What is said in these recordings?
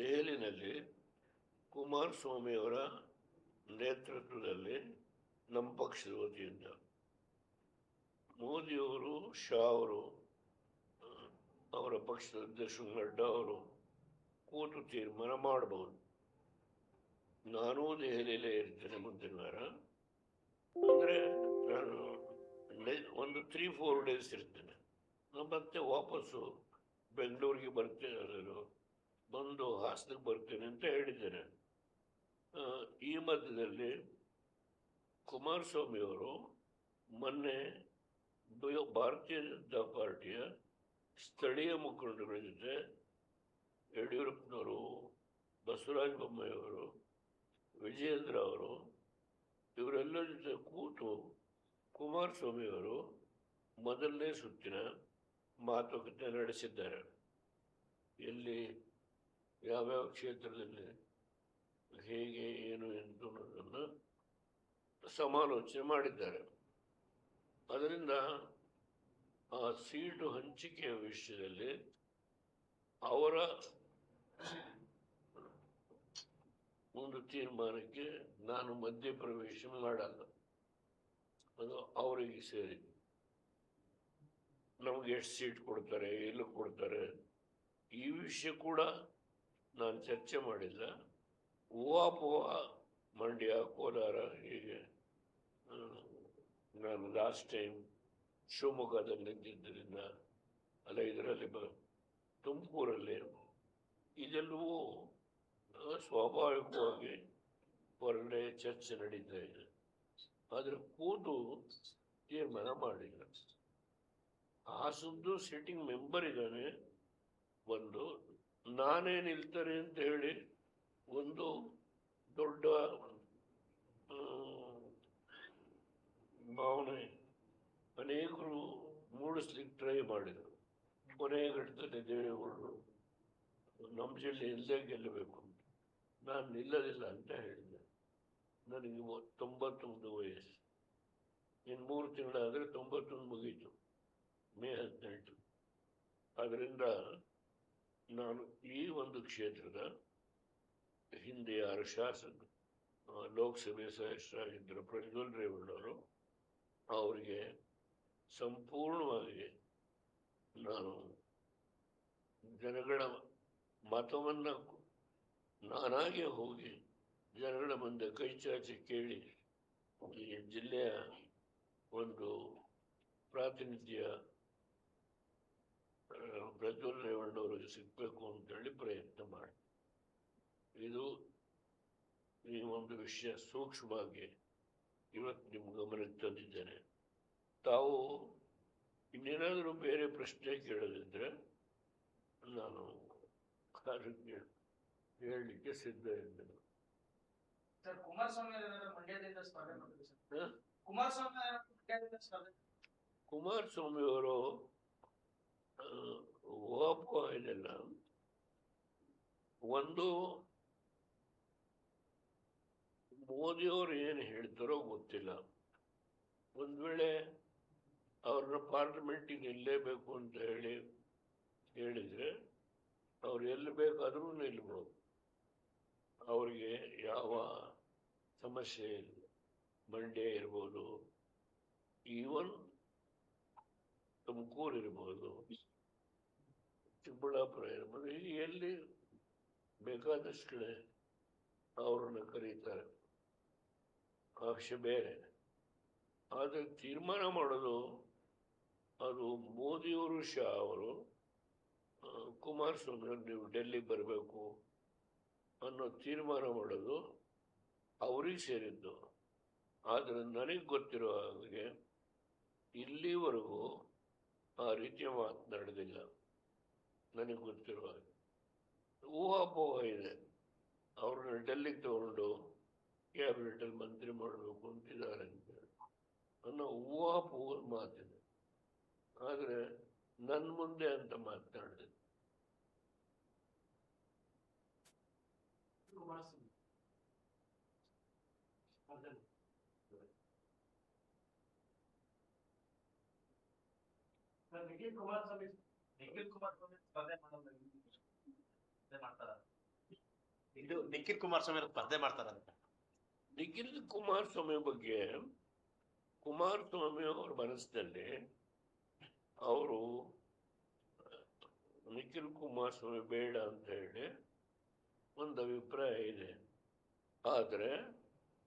ದೆಹಲಿನಲ್ಲಿ ಕುಮಾರಸ್ವಾಮಿಯವರ ನೇತೃತ್ವದಲ್ಲಿ ನಮ್ಮ ಪಕ್ಷದ ವತಿಯಿಂದ ಮೋದಿಯವರು ಶಾ ಅವರು ಅವರ ಪಕ್ಷದ ಅಧ್ಯಕ್ಷ ನಡ್ಡಾ ಅವರು ಕೂತು ತೀರ್ಮಾನ ಮಾಡಬಹುದು ನಾನು ದೆಹಲಿಯಲ್ಲೇ ಇರ್ತೇನೆ ಮುಂದಿನ ವಾರ ಅಂದರೆ ನಾನು ಒಂದು ತ್ರೀ ಫೋರ್ ಡೇಸ್ ಇರ್ತೇನೆ. ನಾನು ಮತ್ತೆ ವಾಪಸ್ಸು ಬೆಂಗಳೂರಿಗೆ ಬರ್ತೇನೆ ಅದು ಬಂದು ಹಾಸನಕ್ಕೆ ಬರ್ತೇನೆ ಅಂತ ಹೇಳಿದ್ದೇನೆ. ಈ ಮಧ್ಯದಲ್ಲಿ ಕುಮಾರಸ್ವಾಮಿಯವರು ಮೊನ್ನೆ ಭಾರತೀಯ ಜನತಾ ಪಾರ್ಟಿಯ ಸ್ಥಳೀಯ ಮುಖಂಡಗಳ ಜೊತೆ ಯಡಿಯೂರಪ್ಪನವರು, ಬಸವರಾಜ ಬೊಮ್ಮಾಯಿಯವರು ವಿಜಯೇಂದ್ರ ಅವರು ಇವರೆಲ್ಲರ ಜೊತೆ ಕೂತು ಕುಮಾರಸ್ವಾಮಿಯವರು ಮೊದಲನೇ ಸುತ್ತಿನ ಮಾತುಕತೆ ನಡೆಸಿದ್ದಾರೆ. ಎಲ್ಲಿ ಯಾವ್ಯಾವ ಕ್ಷೇತ್ರದಲ್ಲಿ ಹೇಗೆ, ಏನು ಎಂದು ಅನ್ನೋದನ್ನು ಸಮಾಲೋಚನೆ ಮಾಡಿದ್ದಾರೆ. ಅದರಿಂದ ಆ ಸೀಟು ಹಂಚಿಕೆಯ ವಿಷಯದಲ್ಲಿ ಅವರ ಒಂದು ತೀರ್ಮಾನಕ್ಕೆ ನಾನು ಮಧ್ಯಪ್ರವೇಶ ಮಾಡಲ್ಲ. ಅದು ಅವರಿಗೆ ಸೇರಿ. ನಮಗೆ ಎಷ್ಟು ಸೀಟ್ ಕೊಡ್ತಾರೆ, ಎಲ್ಲಿ ಕೊಡ್ತಾರೆ, ಈ ವಿಷಯ ಕೂಡ ನಾನು ಚರ್ಚೆ ಮಾಡಿಲ್ಲ ಹೂವಾಪುವ ಮಂಡ್ಯ, ಕೋಲಾರ ಹೀಗೆ. ನಾನು ಲಾಸ್ಟ್ ಟೈಮ್ ಶಿವಮೊಗ್ಗದಲ್ಲಿ ನಿಂತಿದ್ದರಿಂದ ಅಲ್ಲ, ಇದರಲ್ಲಿ ಬ, ತುಮಕೂರಲ್ಲಿ ಇದೆಲ್ಲವೂ ಸ್ವಾಭಾವಿಕವಾಗಿ ಒಳ್ಳೆಯ ಚರ್ಚೆ ನಡೀತಾ ಇದೆ. ಆದರೆ ಕೂತು ತೀರ್ಮಾನ ಮಾಡಿಲ್ಲ. ಹಾಸನದ್ದು ಸಿಟ್ಟಿಂಗ್ ಮೆಂಬರ್ ಇದ್ದಾನೆ ಒಂದು ನಾನೇ ನಿಲ್ತಾರೆ ಅಂತ ಹೇಳಿ ಒಂದು ದೊಡ್ಡ ಭಾವನೆ ಅನೇಕರು ಮೂಡಿಸ್ಲಿಕ್ಕೆ ಟ್ರೈ ಮಾಡಿದರು. ಕೊನೆಯ ಘಟ್ಟದಲ್ಲಿ ದೇವೇಗೌಡರು, ನಮ್ಮ ಜಿಲ್ಲೆ ಇಲ್ಲದೆ ಗೆಲ್ಲಬೇಕು ಅಂತ. ನಾನು ನಿಲ್ಲಲಿಲ್ಲ ಅಂತ ಹೇಳಿದ್ದೆ ನನಗೆ ತೊಂಬತ್ತೊಂದು ವಯಸ್ಸು. ಇನ್ನು ಮೂರು ತಿಂಗಳಾದರೆ ತೊಂಬತ್ತೊಂದು ಮುಗೀತು. ಮೇ ಹದಿನೆಂಟು. ಅದರಿಂದ ನಾನು ಈ ಒಂದು ಕ್ಷೇತ್ರದ ಹಿಂದೆ ಯಾರು ಶಾಸಕ ಲೋಕಸಭೆ ಸದಸ್ಯರಾಗಿದ್ದರು ಪ್ರಜ್ವಲ್ ರೇವಣ್ಣವರು, ಅವರಿಗೆ ಸಂಪೂರ್ಣವಾಗಿ ನಾನು ಜನಗಳ ಮತವನ್ನು ನಾನಾಗೆ ಹೋಗಿ ಜನಗಳ ಮುಂದೆ ಕೈ ಚಾಚಿ ಕೇಳಿ ಈ ಜಿಲ್ಲೆಯ ಒಂದು ಪ್ರಾತಿನಿಧ್ಯ ಪ್ರಜ್ವಲ್ ರೇವಣ್ಣವರು ಸಿಗಬೇಕು ಅಂತೇಳಿ ಪ್ರಯತ್ನ ಮಾಡಿ. ಇದು ಈ ಒಂದು ವಿಷಯ ಸೂಕ್ಷ್ಮವಾಗಿ ಇವತ್ತು ನಿಮ್ಮ ಗಮನಕ್ಕೆ ತಂದಿದ್ದೇನೆ. ತಾವು ಇನ್ನೇನಾದರೂ ಬೇರೆ ಪ್ರಶ್ನೆ ಕೇಳದಿದ್ದರೆ ನಾನು ಅದಕ್ಕೆ ಹೇಳಲಿಕ್ಕೆ ಸಿದ್ಧ ಇದ್ದೇನೆ ಕುಮಾರಸ್ವಾಮಿ ಅವರು ಊಹಾಪೋಹ ಇದೆಲ್ಲ. ಒಂದು ಮೋದಿಯವರು ಏನು ಹೇಳ್ತಾರೋ ಗೊತ್ತಿಲ್ಲ. ಒಂದು ವೇಳೆ ಅವ್ರನ್ನ ಪಾರ್ಲಿಮೆಂಟಿಗೆ ನಿಲ್ಲೇಬೇಕು ಅಂತ ಹೇಳಿ ಹೇಳಿದರೆ ಅವ್ರು ಎಲ್ಲಿ ಬೇಕಾದರೂ ನಿಲ್ಬೋದು. ಅವರಿಗೆ ಯಾವ ಸಮಸ್ಯೆ ಇಲ್ಲ. ಮಂಡ್ಯ ಇರ್ಬೋದು, ಈವನ್ ತುಮಕೂರು ಇರ್ಬೋದು. ಚಿಕ್ಕಬಳ್ಳಾಪುರ ಇರ್ಬೋದು ಎಲ್ಲಿ ಬೇಕಾದಷ್ಟು ಕಡೆ ಅವರನ್ನು ಕರೀತಾರೆ. ವಿಷಯ ಬೇರೆ. ಆದರೆ ತೀರ್ಮಾನ ಮಾಡೋದು ಅದು ಮೋದಿಯವರು ಶಾ ಅವರು ಕುಮಾರಸ್ವಾಮಿ ನೀವು ಡೆಲ್ಲಿಗೆ ಬರಬೇಕು ಅನ್ನೋ ತೀರ್ಮಾನ ಮಾಡೋದು ಅವ್ರಿಗೆ ಸೇರಿದ್ದು. ಆದರೆ ನನಗೆ ಗೊತ್ತಿರೋ ಹಾಗೆ ಇಲ್ಲಿವರೆಗೂ ಆ ರೀತಿಯ ಮಾತನಾಡೋದಿಲ್ಲ ನನಗೆ ಗೊತ್ತಿರುವ ಹಾಗೆ ಊಹಾಪೋಹ ಇದೆ. ಅವ್ರನ್ನ ಡೆಲ್ಲಿಗೆ ತಗೊಂಡು ಕ್ಯಾಬಿನೆಟಲ್ಲಿ ಮಂತ್ರಿ ಮಾಡಬೇಕು ಅಂತಿದ್ದಾರೆ ಅಂತ ಅನ್ನೋ ಊಹಾಪೋಹದ ಮಾತಿದೆ. ಆದರೆ ನನ್ನ ಮುಂದೆ ಅಂತ ಮಾತನಾಡಿದೆ ಕುಮಾರಸ್ವಾಮಿ ಸರ್, ನಿಖಿಲ್ ಕುಮಾರಸ್ವಾಮಿ ನಿಖಿಲ್ ಕುಮಾರಸ್ವಾಮಿ ಸ್ಪರ್ಧೆ ಮಾಡ್ತಾರ? ಇದು ನಿಖಿಲ್ ಕುಮಾರಸ್ವಾಮಿ ಅವ್ರು ಸ್ಪರ್ಧೆ ಮಾಡ್ತಾರಂತ ನಿಖಿಲ್ ಕುಮಾರಸ್ವಾಮಿ ಬಗ್ಗೆ ಕುಮಾರಸ್ವಾಮಿ ಅವರ ಮನಸ್ಸಿನಲ್ಲಿ ಅವರು ನಿಖಿಲ್ ಕುಮಾರಸ್ವಾಮಿ ಬೇಡ ಅಂತ ಹೇಳಿ ಒಂದು ಅಭಿಪ್ರಾಯ ಇದೆ. ಆದರೆ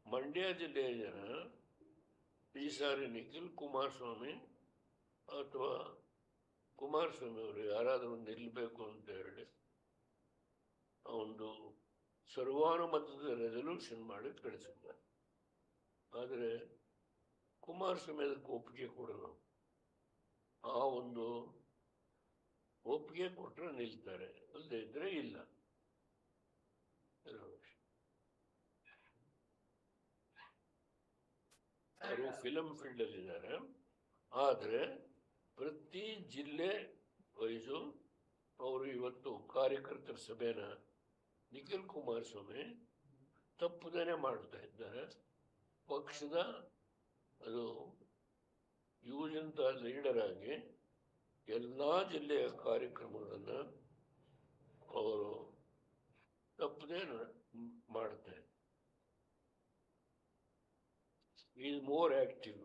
ಮಂಡ್ಯ ಜಿಲ್ಲೆಯ ಜನ ಈ ಸಾರಿ ನಿಖಿಲ್ ಕುಮಾರಸ್ವಾಮಿ ಅಥವಾ ಕುಮಾರಸ್ವಾಮಿ ಅವರು ಯಾರಾದರೂ ನಿಲ್ಲಬೇಕು ಅಂತ ಹೇಳಿ ಒಂದು ಸರ್ವಾನುಮತದ ರೆಸಲ್ಯೂಷನ್ ಮಾಡಿ ಕಳಿಸಿದ್ದಾರೆ. ಆದರೆ ಕುಮಾರಸ್ವಾಮಿ ಅದಕ್ಕೆ ಒಪ್ಪಿಗೆ ಕೊಡೋದು ಆ ಒಂದು ಒಪ್ಪಿಗೆ ಕೊಟ್ಟರೆ ನಿಲ್ತಾರೆ. ಅಲ್ಲದೆ ಇದ್ರೆ ಇಲ್ಲ. ಅವರು ಫಿಲಮ್ ಫೀಲ್ಡಲ್ಲಿದ್ದಾರೆ ಆದರೆ ಪ್ರತಿ ಜಿಲ್ಲೆ ವೈಸು ಅವರು ಇವತ್ತು ಕಾರ್ಯಕರ್ತರ ಸಭೆನ ನಿಖಿಲ್ ಕುಮಾರಸ್ವಾಮಿ ತಪ್ಪದೇನೆ ಮಾಡ್ತಾ ಇದ್ದಾರೆ. ಪಕ್ಷದ ಅದು ಯುವಜನತ ಲೀಡರ್ ಆಗಿ ಎಲ್ಲ ಜಿಲ್ಲೆಯ ಕಾರ್ಯಕ್ರಮಗಳನ್ನು ಅವರು ತಪ್ಪದೇ ಮಾಡ್ತಾರೆ ಈಸ್ ಮೋರ್ ಆಕ್ಟಿವ್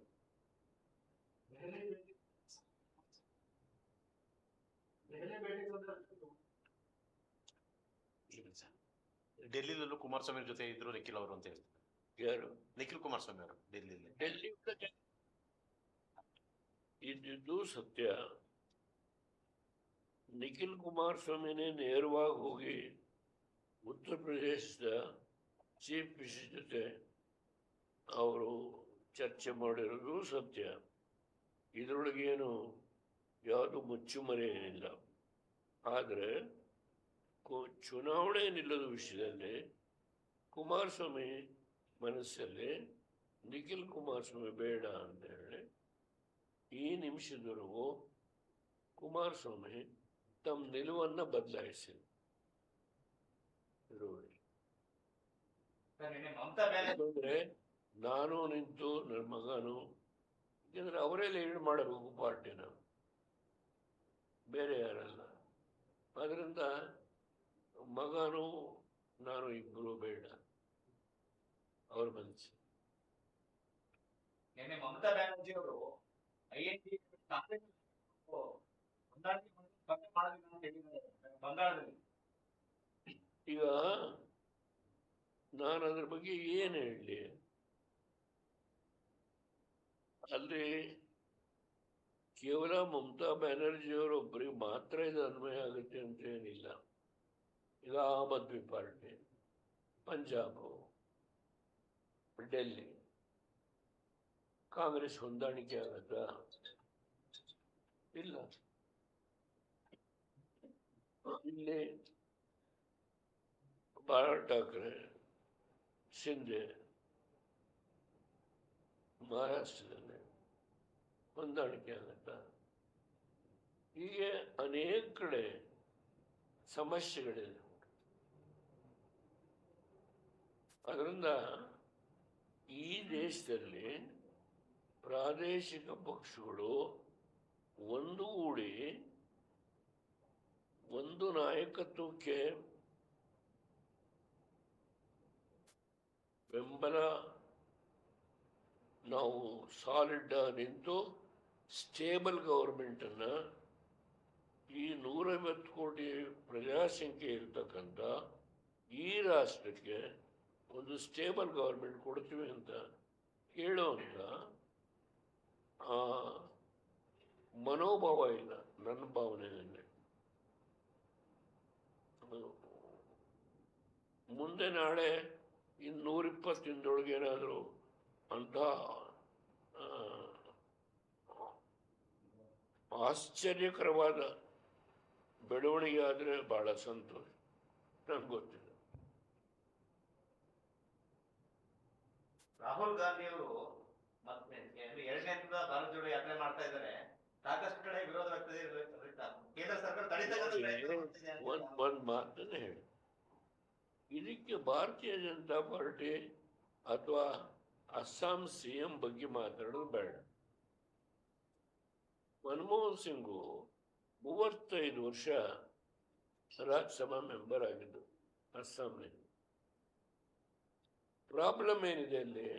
ಡೆಲ್ಲಿಲಲ್ಲೂ ಕುಮಾರಸ್ವಾಮಿ ಜೊತೆ ಇದ್ರು ನಿಖಿಲ್ ಅವರು ಅಂತ ಹೇಳ್ತಾರೆ. ಯಾರು? ನಿಖಿಲ್ ಕುಮಾರಸ್ವಾಮಿ ಅವರು ಡೆಲ್ಲಿಲಿ ಡೆಲ್ಲಿ ಇದ್ದಿದ್ದು ಸತ್ಯ. ನಿಖಿಲ್ ಕುಮಾರಸ್ವಾಮಿನೇ ನೇರವಾಗಿ ಹೋಗಿ ಉತ್ತರ ಪ್ರದೇಶದ ಚೀಫ್ ಮಿನಿಸ್ಟರ್ ಜೊತೆ ಅವರು ಚರ್ಚೆ ಮಾಡಿರೋದು ಸತ್ಯ. ಇದರೊಳಗೇನು ಯಾವುದು ಮುಚ್ಚುಮರೆ ಏನಿಲ್ಲ. ಆದರೆ ಕು- ಚುನಾವಣೆ ನಿಲ್ಲದ ವಿಷಯದಲ್ಲಿ ಕುಮಾರಸ್ವಾಮಿ ಮನಸ್ಸಲ್ಲಿ ನಿಖಿಲ್ ಕುಮಾರಸ್ವಾಮಿ ಬೇಡ ಅಂತ ಹೇಳಿ ಈ ನಿಮಿಷದವರೆಗೂ ಕುಮಾರಸ್ವಾಮಿ ತಮ್ಮ ನಿಲುವನ್ನು ಬದಲಾಯಿಸಿದ್ರು. ಯಾಕಂದ್ರೆ ನಾನು ನಿಂತು ನನ್ನ ಮಗನು ಯಾಕಂದ್ರೆ ಅವರೇ ಲೀಡ್ ಮಾಡಬೇಕು ಪಾರ್ಟಿನ. ಬೇರೆ ಯಾರಲ್ಲ. ಅದರಿಂದ ಮಗನು ನಾನು ಇಬ್ಬರು ಬೇಡ. ಅವ್ರ ಮನಸ್ಸು. ನಿನ್ನೆ ಮಮತಾ ಬ್ಯಾನರ್ಜಿ ಅವರು ಐ ಎನ್ ಡಿ ಕಾಂಗ್ರೆಸ್ ಹೊಂದಾಣಿಕೆ ಮಾಡಿ ಸ್ಪರ್ಧೆ ಮಾಡೋದಿಲ್ಲ ಅಂತ ಹೇಳಿದ್ದಾರೆ ಬಂಗಾಳದಲ್ಲಿ. ಈಗ ನಾನು ಅದ್ರ ಬಗ್ಗೆ ಏನು ಹೇಳಲಿ? ಅಲ್ಲಿ ಕೇವಲ ಮಮತಾ ಬ್ಯಾನರ್ಜಿಯವರೊಬ್ಬರಿಗೆ ಮಾತ್ರ ಇದು ಅನ್ವಯ ಆಗುತ್ತೆ ಅಂತ ಏನಿಲ್ಲ. ಈಗ ಆಮ್ ಆದ್ಮಿ ಪಾರ್ಟಿ, ಪಂಜಾಬು, ಡೆಲ್ಲಿ, ಕಾಂಗ್ರೆಸ್ ಹೊಂದಾಣಿಕೆ ಆಗತ್ತಾ? ಇಲ್ಲ. ಇಲ್ಲಿ ಬಾಳಾ ಠಾಕ್ರೆ ಶಿಂದೆ ಮಹಾರಾಷ್ಟ್ರದಲ್ಲಿ ಹೊಂದಾಣಿಕೆ ಆಗುತ್ತೆ. ಹೀಗೆ ಅನೇಕ ಕಡೆ ಸಮಸ್ಯೆಗಳಿದೆ. ಅದರಿಂದ ಈ ದೇಶದಲ್ಲಿ ಪ್ರಾದೇಶಿಕ ಪಕ್ಷಗಳು ಒಂದುಗೂಡಿ ಒಂದು ನಾಯಕತ್ವಕ್ಕೆ ಬೆಂಬಲ ನಾವು ಸಾಲಿಡ್ ನಿಂತು ಸ್ಟೇಬಲ್ ಗೌರ್ಮೆಂಟನ್ನು ಈ ನೂರೈವತ್ತು ಕೋಟಿ ಪ್ರಜಾಸಂಖ್ಯೆ ಇರ್ತಕ್ಕಂಥ ಈ ರಾಷ್ಟ್ರಕ್ಕೆ ಒಂದು ಸ್ಟೇಬಲ್ ಗೌರ್ಮೆಂಟ್ ಕೊಡ್ತೀವಿ ಅಂತ ಹೇಳುವಂಥ ಆ, ಮನೋಭಾವ ಇಲ್ಲ, ನನ್ನ ಭಾವನೆಯಲ್ಲಿ ಮುಂದೆ ನಾಳೆ ಇನ್ನು ಏನಾದರೂ ಅಂತ ಆ, ಆಶ್ಚರ್ಯಕರವಾದ ಬೆಳವಣಿಗೆ ಆದರೆ ಬಹಳ ಸಂತೋಷ. ನನಗೆ ಗೊತ್ತಿಲ್ಲ. ರಾಹುಲ್ ಗಾಂಧಿ ಅವರು ಮತ್ತೆ ಎರಡನೇ ಹಂತದ ಭಾರತ್ ಜೋಡೋ ಯಾತ್ರೆ ಮಾಡ್ತಾ ಇದ್ದಾರೆ. ಸಾಕಷ್ಟು ಕಡೆ ವಿರೋಧ ಕೇಂದ್ರ ಸರ್ಕಾರ ಅಂತ ಒಂದು ಒಂದು ಹೇಳಿ. ಇದಕ್ಕೆ ಭಾರತೀಯ ಜನತಾ ಪಾರ್ಟಿ ಅಥವಾ ಅಸ್ಸಾಂ ಸಿಎಂ ಬಗ್ಗೆ ಮಾತಾಡೋದು ಬೇಡ. ಮನಮೋಹನ್ ಸಿಂಗು ಮೂವತ್ತೈದು ವರ್ಷ ರಾಜ್ಯಸಭಾ ಮೆಂಬರ್ ಆಗಿದ್ದು ಅಸ್ಸಾಂನಲ್ಲಿ ಪ್ರಾಬ್ಲಮ್ ಏನಿದೆ ಅಲ್ಲಿ?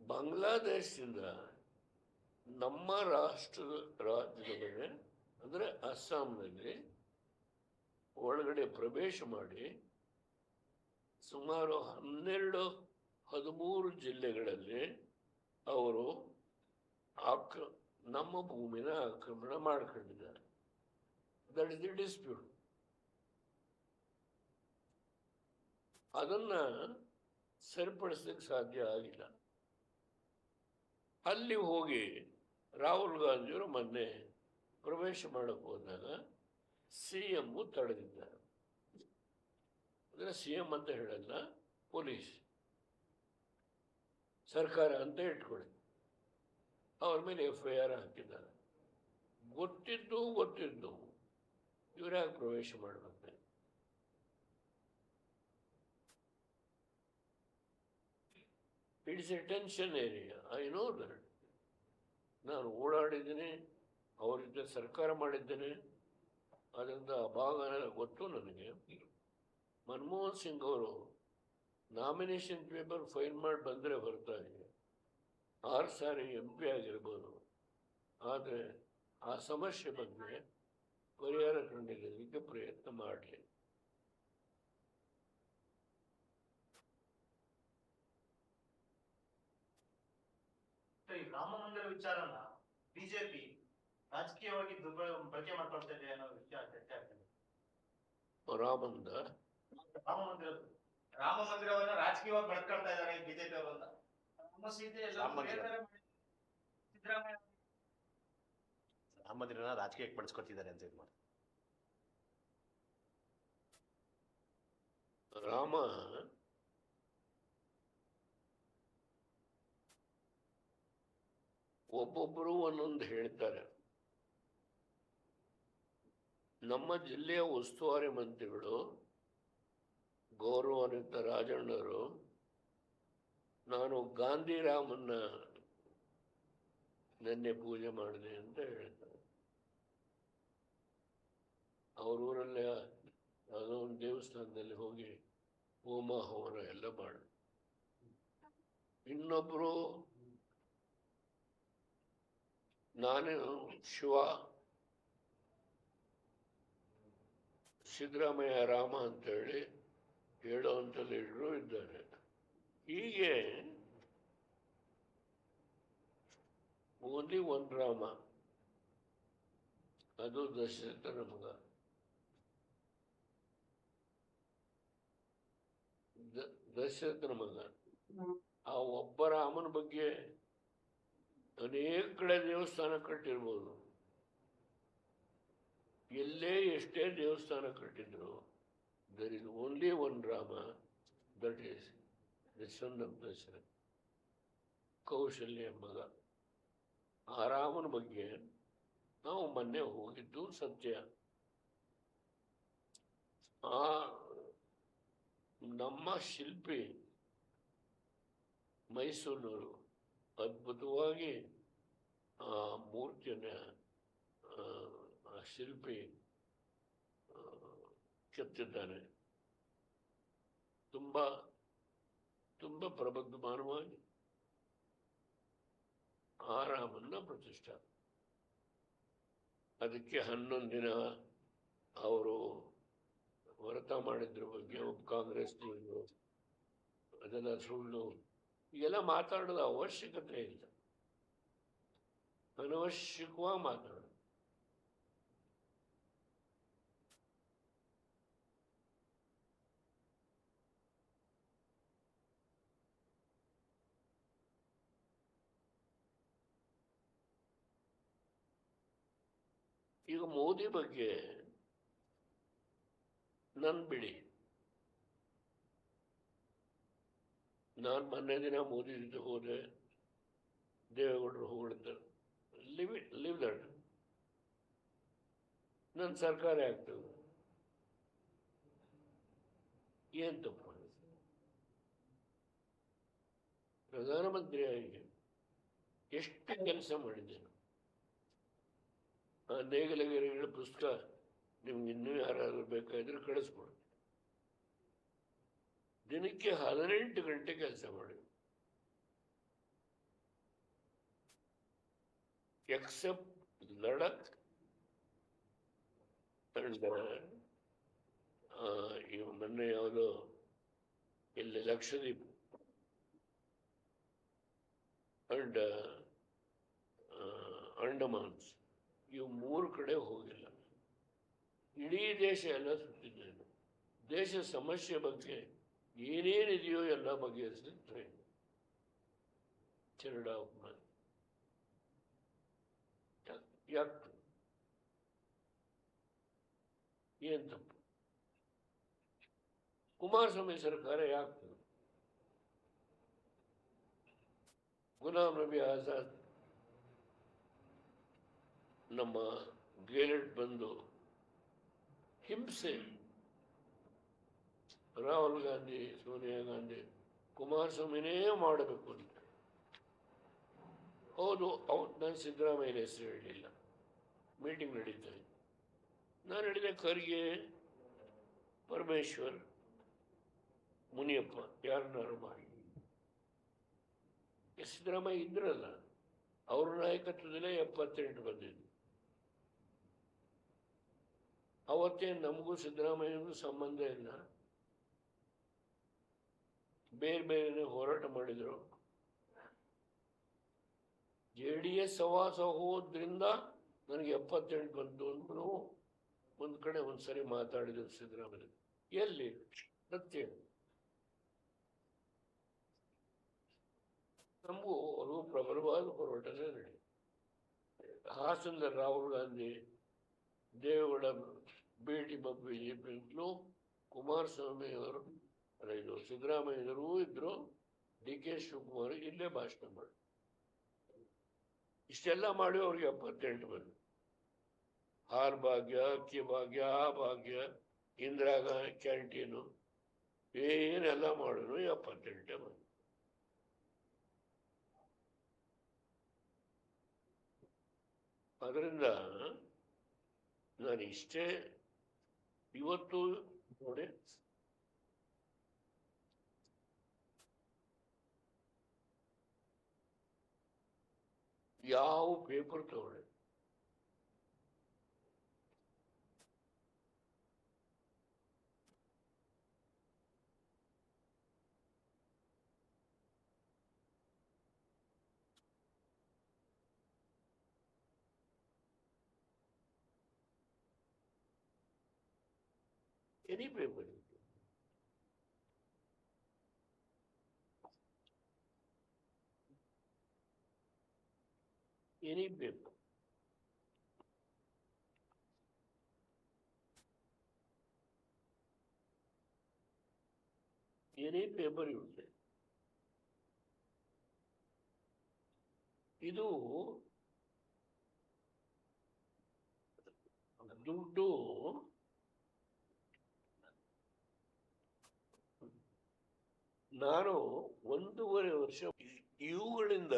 ಬಾಂಗ್ಲಾದೇಶದಿಂದ ನಮ್ಮ ರಾಷ್ಟ್ರದ ರಾಜ್ಯದ ಮೇಲೆ ಅಂದರೆ ಅಸ್ಸಾಂನಲ್ಲಿ ಒಳಗಡೆ ಪ್ರವೇಶ ಮಾಡಿ ಸುಮಾರು ಹನ್ನೆರಡು ಹದಿಮೂರು ಜಿಲ್ಲೆಗಳಲ್ಲಿ ಅವರು ಆಕ್ರ ನಮ್ಮ ಭೂಮಿನ ಆಕ್ರಮಣ ಮಾಡ್ಕೊಂಡಿದ್ದಾರೆ. ದಟ್ ಇಸ್ ದಿ ಡಿಸ್ಪ್ಯೂಟ್ ಅದನ್ನ ಸರಿಪಡಿಸಲಿಕ್ಕೆ ಸಾಧ್ಯ ಆಗಿಲ್ಲ. ಅಲ್ಲಿ ಹೋಗಿ ರಾಹುಲ್ ಗಾಂಧಿಯವರು ಮೊನ್ನೆ ಪ್ರವೇಶ ಮಾಡಕ್ಕೆ ಹೋದಾಗ ಸಿ ಎಂ ತಡೆದಿದ್ದಾರೆ. ಅಂದರೆ ಸಿ ಎಂ ಅಂತ ಹೇಳಲ್ಲ, ಪೊಲೀಸ್. ಸರ್ಕಾರ ಅಂತ ಇಟ್ಕೊಳ್ಳಿ. ಅವ್ರ ಮೇಲೆ ಎಫ್ ಐ ಆರ್ ಹಾಕಿದ್ದಾರೆ. ಗೊತ್ತಿದ್ದು ಗೊತ್ತಿದ್ದು ಇವ್ರ್ಯಾಗ ಪ್ರವೇಶ ಮಾಡಬೇಕು? It's a tension area I know that ನಾನು ಓಡಾಡಿದ್ದೀನಿ, ಅವ್ರ ಜೊತೆ ಸರ್ಕಾರ ಮಾಡಿದ್ದೇನೆ, ಅದರಿಂದ ಆ ಭಾಗ ಗೊತ್ತು ನನಗೆ. ಮನಮೋಹನ್ ಸಿಂಗ್ ಅವರು ನಾಮಿನೇಷನ್ ಪೇಪರ್ ಫೈಲ್ ಮಾಡಿ ಬಂದರೆ ಹೊರತಾಗಿ ಆರು ಸಾರಿ ಎಂ ಪಿ ಆಗಿರ್ಬೋದು. ಆದರೆ ಆ ಸಮಸ್ಯೆ ಬಗ್ಗೆ ಪರಿಹಾರ ಕಂಡುಹಿಡಿಯಲಿಕ್ಕೆ ಪ್ರಯತ್ನ ಮಾಡಲಿ. ರಾಮಮಂದಿರ ರಾಮ ಮಂದಿರ ವಿಚಾರನ ಬಿಜೆಪಿ ರಾಜಕೀಯವಾಗಿ ಬಳಕೆ ಮಾಡ್ಕೊಳ್ತಾ ಇದೆ ಅನ್ನೋ ವಿಚಾರ ಚರ್ಚೆ ಆಗ್ತಿದೆ. ರಾಮ ಮಂದಿರ ರಾಮ ಮಂದಿರವನ್ನ ರಾಜಕೀಯವಾಗಿ ಬಳಕೊಳ್ತಾ ಇದ್ದಾರೆ ಬಿಜೆಪಿ ಅವರನ್ನ ರಾಮ ಮಂದಿರ. ಮಂದಿರನ ರಾಜಕೀಯಕ್ಕೆ ಬಳಸ್ಕೊತಿದ್ದಾರೆ ಅಂತ ಇದು ಮಾಡಿ ರಾಮ ಒಬ್ಬೊಬ್ಬರು ಒಂದೊಂದು ಹೇಳ್ತಾರೆ. ನಮ್ಮ ಜಿಲ್ಲೆಯ ಉಸ್ತುವಾರಿ ಮಂತ್ರಿಗಳು ಗೌರವಾನ್ವಿತ ರಾಜಣ್ಣವರು ನಾನು ಗಾಂಧಿರಾಮನ್ನ ನೆನ್ನೆ ಪೂಜೆ ಮಾಡಿದೆ ಅಂತ ಹೇಳ್ತಾರೆ ಅವ್ರ ಊರಲ್ಲೇ ಯಾವುದೋ ಒಂದು ದೇವಸ್ಥಾನದಲ್ಲಿ ಹೋಗಿ ಹೋಮ ಹವನ ಎಲ್ಲ ಮಾಡ ಇನ್ನೊಬ್ರು ನಾನೇ ಶಿವ, ಸಿದ್ದರಾಮಯ್ಯ ರಾಮ ಅಂತೇಳಿ ಅಂತ ಲೀಡರು ಇದ್ದಾರೆ. ಹೀಗೆ ಓನ್ಲಿ ಒನ್ ರಾಮ ಅದು ದಶರಥನ ಮಗ ದಶರಥನ ಮಗ ಆ ಒಬ್ಬ ರಾಮನ ಬಗ್ಗೆ ಅನೇಕ ಕಡೆ ದೇವಸ್ಥಾನ ಕಟ್ಟಿರ್ಬೋದು. ಎಲ್ಲೇ ಎಷ್ಟೇ ದೇವಸ್ಥಾನ ಕಟ್ಟಿದ್ರು there is only one Rama that is the son of Kaushalya ಮಗ ಆ ರಾಮನ ಬಗ್ಗೆ ನಾವು ಮೊನ್ನೆ ಹೋಗಿದ್ದು ಸತ್ಯ ಆ ನಮ್ಮ ಶಿಲ್ಪಿ ಮೈಸೂರಿನವರು ಅದ್ಭುತವಾಗಿ ಆ ಮೂರ್ತಿಯನ್ನ ಶಿಲ್ಪಿ ಕೆತ್ತಿದ್ದಾನೆ ತುಂಬ ತುಂಬ ಪ್ರಬುದ್ಧಮಾನವಾಗಿ ಆರಾಮನ್ನ ಪ್ರತಿಷ್ಠಾ ಅದಕ್ಕೆ ಹನ್ನೊಂದು ದಿನ ಅವರು ವ್ರತ ಮಾಡಿದ್ರ ಬಗ್ಗೆ ಕಾಂಗ್ರೆಸ್ ಅದೆಲ್ಲ ಸುಳ್ಳು. ಈಗೆಲ್ಲ ಮಾತಾಡೋದು ಅವಶ್ಯಕತೆ ಇಲ್ಲ. ಅನವಶ್ಯಕವಾಗಿ ಮಾತಾಡೋದು. ಈಗ ಮೋದಿ ಬಗ್ಗೆ ನನ್ ಬಿಡಿ. ನಾನು ಮೊನ್ನೆ ದಿನ ಮೋದಿ ಜೊತೆ ಹೋದೆ, ದೇವೇಗೌಡರು ಹೋಗಿದ್ದ ಲಿವ್ ಲಿವ್ ದಟ್ ನನ್ನ ಸರ್ಕಾರ ಆಗ್ತದೆ. ಏನ್ ತಪ್ಪು? ಪ್ರಧಾನಮಂತ್ರಿಯಾಗಿ ಎಷ್ಟು ಕೆಲಸ ಮಾಡಿದ್ದೇನೆ? ಆ ನೇಗಲಗಿರಿಗಳ ಪುಸ್ತಕ ನಿಮ್ಗೆ ಇನ್ನೂ ಯಾರಾದರೂ ಬೇಕಾದ್ರೆ ಕಳಿಸ್ಕೊಡಿ. ದಿನಕ್ಕೆ ಹದಿನೆಂಟು ಗಂಟೆ ಕೆಲಸ ಮಾಡಿ. ಎಕ್ಸೆಪ್ಟ್ ಲಡಕ್ ಈ ಮೊನ್ನೆ ಯಾವುದೋ ಇಲ್ಲಿ ಲಕ್ಷದ್ವೀಪ್ ಅಂಡ್ ಅಂಡಮಾನ್ಸ್. ಇವು ಮೂರು ಕಡೆ ಹೋಗಿಲ್ಲ ಇಡೀ ದೇಶ ಎಲ್ಲ ಸುತ್ತಿದ್ದೇನೆ ದೇಶ ಸಮಸ್ಯೆ ಬಗ್ಗೆ ಏನೇನಿದೆಯೋ ಎಲ್ಲ ಬಗೆಹರಿಸಿದ್ರೆ ಚರಡಾವಮಾನ ಯಾಕೆ ಏನ್ ತಪ್ಪು ಕುಮಾರಸ್ವಾಮಿ ಸರ್ಕಾರ ಯಾಕೆ ಗುಲಾಂ ನಬಿ ಆಜಾದ್ ನಮ್ಮ ಗೇಲೆಟ್ ಬಂದು ಹಿಂಸೆ. ರಾಹುಲ್ ಗಾಂಧಿ, ಸೋನಿಯಾ ಗಾಂಧಿ ಕುಮಾರಸ್ವಾಮಿನೇ ಮಾಡಬೇಕು ಅಂತ. ಹೌದು ಅವ್ರು ನಾನು ಸಿದ್ದರಾಮಯ್ಯ ಹೆಸರು ಹೇಳಲಿಲ್ಲ ಮೀಟಿಂಗ್ ನಡೀತಾ ನಾನು ಹೇಳಿದೆ, ಖರ್ಗೆ, ಪರಮೇಶ್ವರ್, ಮುನಿಯಪ್ಪ, ಯಾರನ್ನಾರು ಮಾಡಿ. ಸಿದ್ದರಾಮಯ್ಯ ಇದ್ರಲ್ಲ, ಅವ್ರ ನಾಯಕತ್ವದಲ್ಲೇ ಎಪ್ಪತ್ತೆಂಟು ಬಂದಿದ್ದು. ಅವತ್ತೇ ನಮಗೂ ಸಿದ್ದರಾಮಯ್ಯನಿಗೂ ಸಂಬಂಧ ಇಲ್ಲ. ಬೇರೆ ಬೇರೆ ಹೋರಾಟ ಮಾಡಿದರು. ಜೆ ಡಿ ಎಸ್ ಸವಾಸ ಹೋದ್ರಿಂದ ನನಗೆ ಎಪ್ಪತ್ತೆಂಟು ಬಂತು ಅಂತ ಒಂದು ಕಡೆ ಒಂದ್ಸರಿ ಮಾತಾಡಿದ್ರು ಸಿದ್ದರಾಮಯ್ಯ. ಎಲ್ಲಿ? ಸತ್ಯ ನಮಗೂ ಅದು ಪ್ರಬಲವಾದ ಹೋರಾಟನೇ ನಡೆಯಿತು ಹಾಸನದ ರಾಹುಲ್ ಗಾಂಧಿ ದೇವೇಗೌಡ ಭೇಟಿ ಬಿಜೆಪಿಗಳು ಕುಮಾರಸ್ವಾಮಿ ಅವರು ಇದು ಸಿದ್ದರಾಮಯ್ಯನವರು ಇದ್ರು ಡಿ ಕೆ ಶಿವಕುಮಾರ್ ಇಲ್ಲೇ ಭಾಷಣ ಮಾಡಿ, ಇಷ್ಟೆಲ್ಲ ಮಾಡಿ ಅವ್ರಿಗೆ ಎಪ್ಪತ್ತೆಂಟು ಬಂದು ಹಾರ್ ಭಾಗ್ಯ, ಅಕ್ಕಿ ಭಾಗ್ಯ, ಆ ಭಾಗ್ಯ, ಇಂದಿರಾ ಕ್ಯಾಂಟೀನು, ಏನೆಲ್ಲ ಮಾಡಿದ್ರು ಎಪ್ಪತ್ತೆಂಟೇ ಬಂದು ಅದರಿಂದ ನಾನು ಇಷ್ಟೇ ಇವತ್ತು ನೋಡಿ ಯಾವ ಪೇಪರ್ ತಗೊಳ್ಳಿ any paper any paper any paper ಇರುತ್ತೆ ಇದು ದುಡ್ಡು ನಾನು ಒಂದೂವರೆ ವರ್ಷ ಇವುಗಳಿಂದ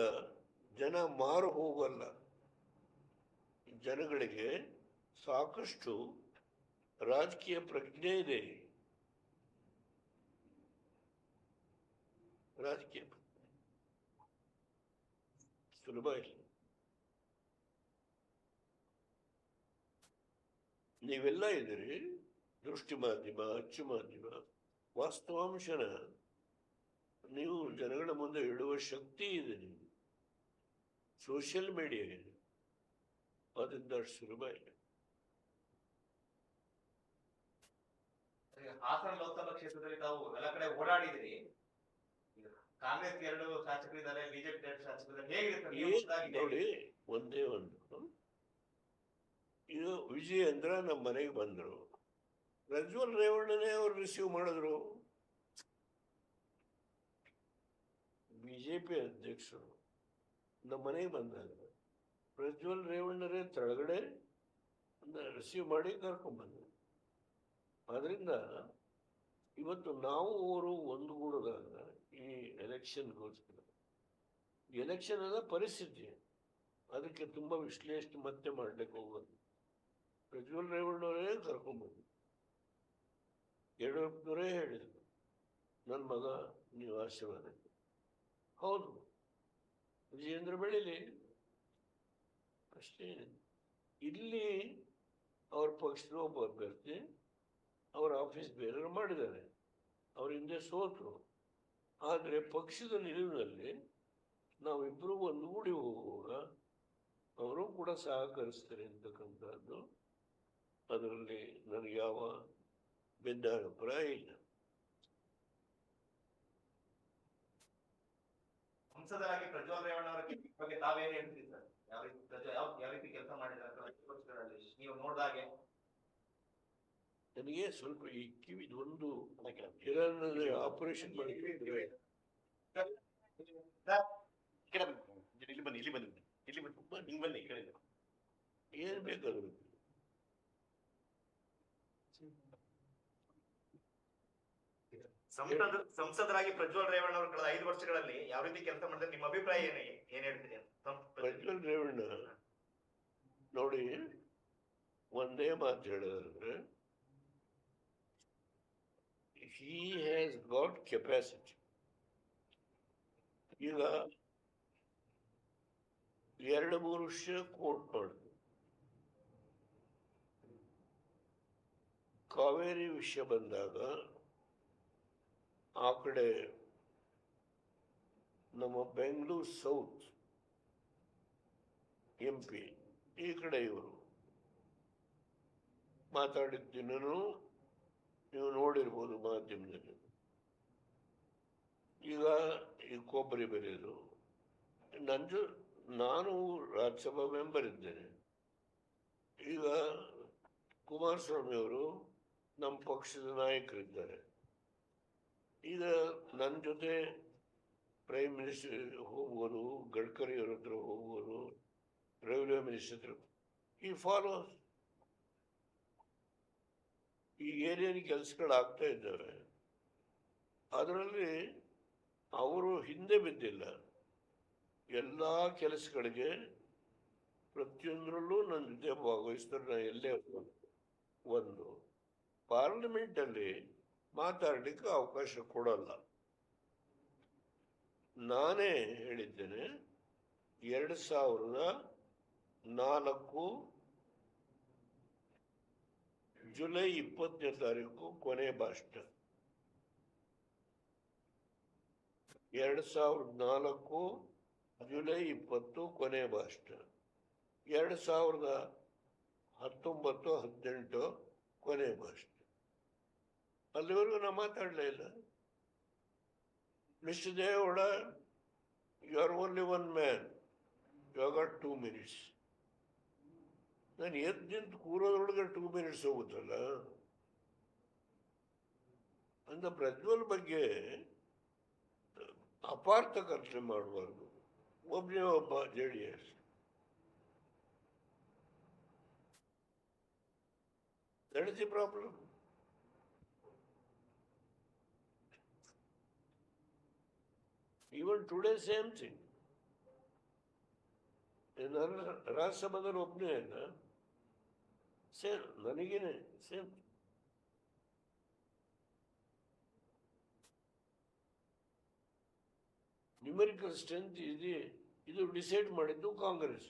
ಜನ ಮಾರು ಹೋಗಲ್ಲ. ಜನಗಳಿಗೆ ಸಾಕಷ್ಟು ರಾಜಕೀಯ ಪ್ರಜ್ಞೆ ಇದೆ. ರಾಜಕೀಯ. ಸುಲಭ ಇಲ್ಲ. ನೀವೆಲ್ಲ ಇದ್ದೀರಿ ದೃಷ್ಟಿ ಮಾಧ್ಯಮ, ಅಚ್ಚು ಮಾಧ್ಯಮ, ವಾಸ್ತವಾಂಶನ ನೀವು ಜನಗಳ ಮುಂದೆ ಇಡುವ ಶಕ್ತಿ ಇದೆ ನಿಮಗೆ. ಸೋಷಿಯಲ್ ಮೀಡಿಯಾ ಇದೆ. ಅದರಿಂದ ಅಷ್ಟು ಸುಲಭ ಇಲ್ಲ. ಹಾಸನ ಲೋಕಸಭಾ ಕ್ಷೇತ್ರದಲ್ಲಿ ತಾವು ಎಲ್ಲ ಕಡೆ ಓಡಾಡಿದಿರಿ ಕಾಂಗ್ರೆಸ್ ಎರಡು ಶಾಸಕರಿದ್ದಾರೆ ಬಿಜೆಪಿ ಎರಡು ಶಾಸಕರಿದ್ದಾರೆ ಹೇಗಿರುತ್ತೆ ನೋಡಿ ಒಂದೇ ಒಂದು. ಇದು ವಿಜಯೇಂದ್ರ ನಮ್ಮ ಮನೆಗೆ ಬಂದರು. ಪ್ರಜ್ವಲ್ ರೇವಣ್ಣನೇ ಅವ್ರು ರಿಸೀವ್ ಮಾಡಿದ್ರು. ಬಿಜೆಪಿ ಅಧ್ಯಕ್ಷರು, ನಮ್ಮ ಮನೆಗೆ ಬಂದಾಗ ಪ್ರಜ್ವಲ್ ರೇವಣ್ಣರೇ ಕೆಳಗಡೆ ರಿಸೀವ್ ಮಾಡಿ ಕರ್ಕೊಂಡ್ಬಂದ್ರು ಅದರಿಂದ ಇವತ್ತು ನಾವು ಅವರು ಒಂದುಗೂಡಿದಾಗ ಈ ಎಲೆಕ್ಷನ್ಗೋಸ್ಕರ, ಎಲೆಕ್ಷನ್ ಅದ ಪರಿಸ್ಥಿತಿ, ಅದಕ್ಕೆ ತುಂಬ ವಿಶ್ಲೇಷಣೆ ಮತ್ತೆ ಮಾಡಲಿಕ್ಕೆ ಹೋಗೋದು. ಪ್ರಜ್ವಲ್ ರೇವಣ್ಣವರೇ ಕರ್ಕೊಂಡ್ಬಂದು ಯಡಿಯೂರಪ್ಪನವರೇ ಹೇಳಿದರು ನನ್ನ ಮಗ, ನೀವು ಆಶೀರ್ವಾದ ಹೌದು. ವಿಜಯೇಂದ್ರ ಬೆಳೀಲಿ ಅಷ್ಟೇ. ಇಲ್ಲಿ ಅವ್ರ ಪಕ್ಷದ ಒಬ್ಬ ಅಭ್ಯರ್ಥಿ ಅವರ ಆಫೀಸ್ ಬೇರೆಯವರು ಮಾಡಿದ್ದಾರೆ. ಅವ್ರ ಹಿಂದೆ ಸೋತರು. ಆದರೆ ಪಕ್ಷದ ನಿಲುವಿನಲ್ಲಿ ನಾವಿಬ್ಬರು ಒಂದುಗೂಡಿ ಹೋಗುವಾಗ ಅವರು ಕೂಡ ಸಹಕರಿಸ್ತಾರೆ ಅಂತಕ್ಕಂಥದ್ದು. ಅದರಲ್ಲಿ ನನಗೆ ಯಾವ ಅಭಿಪ್ರಾಯ ಇಲ್ಲ. ಸಂಸದರಾಗಿ ಪ್ರಜ್ವಲ್ ರೇವಣ್ಣ ಅವರ ಬಗ್ಗೆ ತಾವೇನ್ ಹೇಳ್ತೀರಿ ಸರ್? ಯಾವ ರೀತಿ ಪ್ರಜ್ವಲ್ ಯಾವ ಯಾವ ರೀತಿ ಕೆಲಸ ಮಾಡಿದ್ದಾರೆ ಕಳೆದ ಐದು ವರ್ಷಗಳಲ್ಲಿ ನೀವು ನೋಡಿದಾಗೆ ನನಗೆ ಸ್ವಲ್ಪ ಈ ಕಿವಿ ಒಂದು ಆಪರೇಷನ್ ಮಾಡಿ ಬನ್ನಿ ಇಲ್ಲಿ ಬನ್ನಿ ಇಲ್ಲಿ ಬನ್ನಿ. ಇಲ್ಲಿ ಬನ್ನಿ. ಬನ್ನಿ ಏನ್ ಬೇಕಾದ್ರು ಸಂಸದ ಸಂಸದರಾಗಿ ಪ್ರಜ್ವಲ್ ರೇವಣ್ಣ ಅವರು ಕಳೆದ ಐದು ವರ್ಷಗಳಲ್ಲಿ ಯಾವ ರೀತಿ ಕೆಲಸ ಮಾಡಿದ್ರೆ ನಿಮ್ಮ ಅಭಿಪ್ರಾಯ ಏನು ಏನ್ ಹೇಳ್ತೀರಿ? ಪ್ರಜ್ವಲ್ ರೇವಣ್ಣ ನೋಡಿ ಒಂದೇ ಮಾತು ಹೇಳೋದಂದ್ರೆ ಹಿ ಹ್ಯಾಸ್ ಗಾಟ್ ಕೆಪಾಸಿಟಿ ಈಗ ಎರಡು ಮೂರು ವರ್ಷ ಕೋರ್ಟ್ ಮಾಡಿದ್ರು ಕಾವೇರಿ ವಿಷಯ ಬಂದಾಗ ಆ ಕಡೆ ನಮ್ಮ ಬೆಂಗಳೂರು ಸೌತ್ ಎಂ ಪಿ ಈ ಕಡೆ ಇವರು ಮಾತಾಡಿದ್ದನ್ನು ನೀವು ನೋಡಿರ್ಬೋದು ಮಾಧ್ಯಮದಲ್ಲಿ. ಈಗ ಈ ಕೊಬ್ಬರಿ ಬರೆಯೋದು ನಂಜು ನಾನು ರಾಜ್ಯಸಭಾ ಮೆಂಬರ್ ಇದ್ದೇನೆ. ಈಗ ಕುಮಾರಸ್ವಾಮಿ ಅವರು ನಮ್ಮ ಪಕ್ಷದ ನಾಯಕರಿದ್ದಾರೆ. ಈಗ ನನ್ನ ಜೊತೆ ಪ್ರೈಮ್ ಮಿನಿಸ್ಟರ್ ಹೋಗುವರು ಗಡ್ಕರಿ ಅವ್ರ ಹತ್ರ ಹೋಗುವರು ರೈಲ್ವೆ ಮಿನಿಸ್ಟರ್ ಹತ್ರ ಈ ಫಾಲೋ ಈಗ ಏನೇನು ಕೆಲಸಗಳಾಗ್ತಾ ಇದ್ದಾವೆ, ಅದರಲ್ಲಿ ಅವರು ಹಿಂದೆ ಬಿದ್ದಿಲ್ಲ ಎಲ್ಲ ಕೆಲಸಗಳಿಗೆ ಪ್ರತಿಯೊಂದರಲ್ಲೂ ನನ್ನ ಜೊತೆ ಭಾಗವಹಿಸ್ತಾರೆ ನಾನು ಎಲ್ಲೇ. ಒಂದು ಪಾರ್ಲಿಮೆಂಟಲ್ಲಿ ಮಾತಾಡಲಿಕ್ಕೆ ಅವಕಾಶ ಕೊಡಲ್ಲ. ನಾನೇ ಹೇಳಿದ್ದೇನೆ, ಎರಡು ಸಾವಿರದ ನಾಲ್ಕು ಜುಲೈ ಇಪ್ಪತ್ತನೇ ತಾರೀಕು ಕೊನೆ ಭಾಷಣ. ಎರಡು ಸಾವಿರದ ನಾಲ್ಕು ಜುಲೈ ಇಪ್ಪತ್ತು ಕೊನೆ ಭಾಷಣ. ಎರಡು ಸಾವಿರದ ಹತ್ತೊಂಬತ್ತು ಹದಿನೆಂಟು ಕೊನೆ ಭಾಷಣ. ಅಲ್ಲಿವರೆಗೂ ನಾ ಮಾತಾಡಲೇ ಇಲ್ಲ. Mister Deve Gowda you are only one man you got two minutes ನಾನು ಎದ್ದು ನಿಂತು ಕೂರೋದ್ರೊಳಗೆ ಟೂ ಮಿನಿಟ್ಸ್ ಹೋಗುತ್ತಲ್ಲ? ಅಂತ ಪ್ರಜ್ವಲ್ ಬಗ್ಗೆ ಅಪಾರ್ಥ ಕಲ್ಪನೆ ಮಾಡಬಾರ್ದು. ಒಬ್ಬನೇ ಒಬ್ಬ J D S that is the problem even today same thing ನನ್ನ ರಾಜ್ಯಸಭಾದಲ್ಲಿ ಒಬ್ಬನೇ ಅಲ್ಲ ಸೇಮ್, ನನಗೇನೆ ಸೇಮ್. ನ್ಯೂಮರಿಕಲ್ ಸ್ಟ್ರೆಂತ್ ಇದೆ. ಇದು ಡಿಸೈಡ್ ಮಾಡಿದ್ದು ಕಾಂಗ್ರೆಸ್.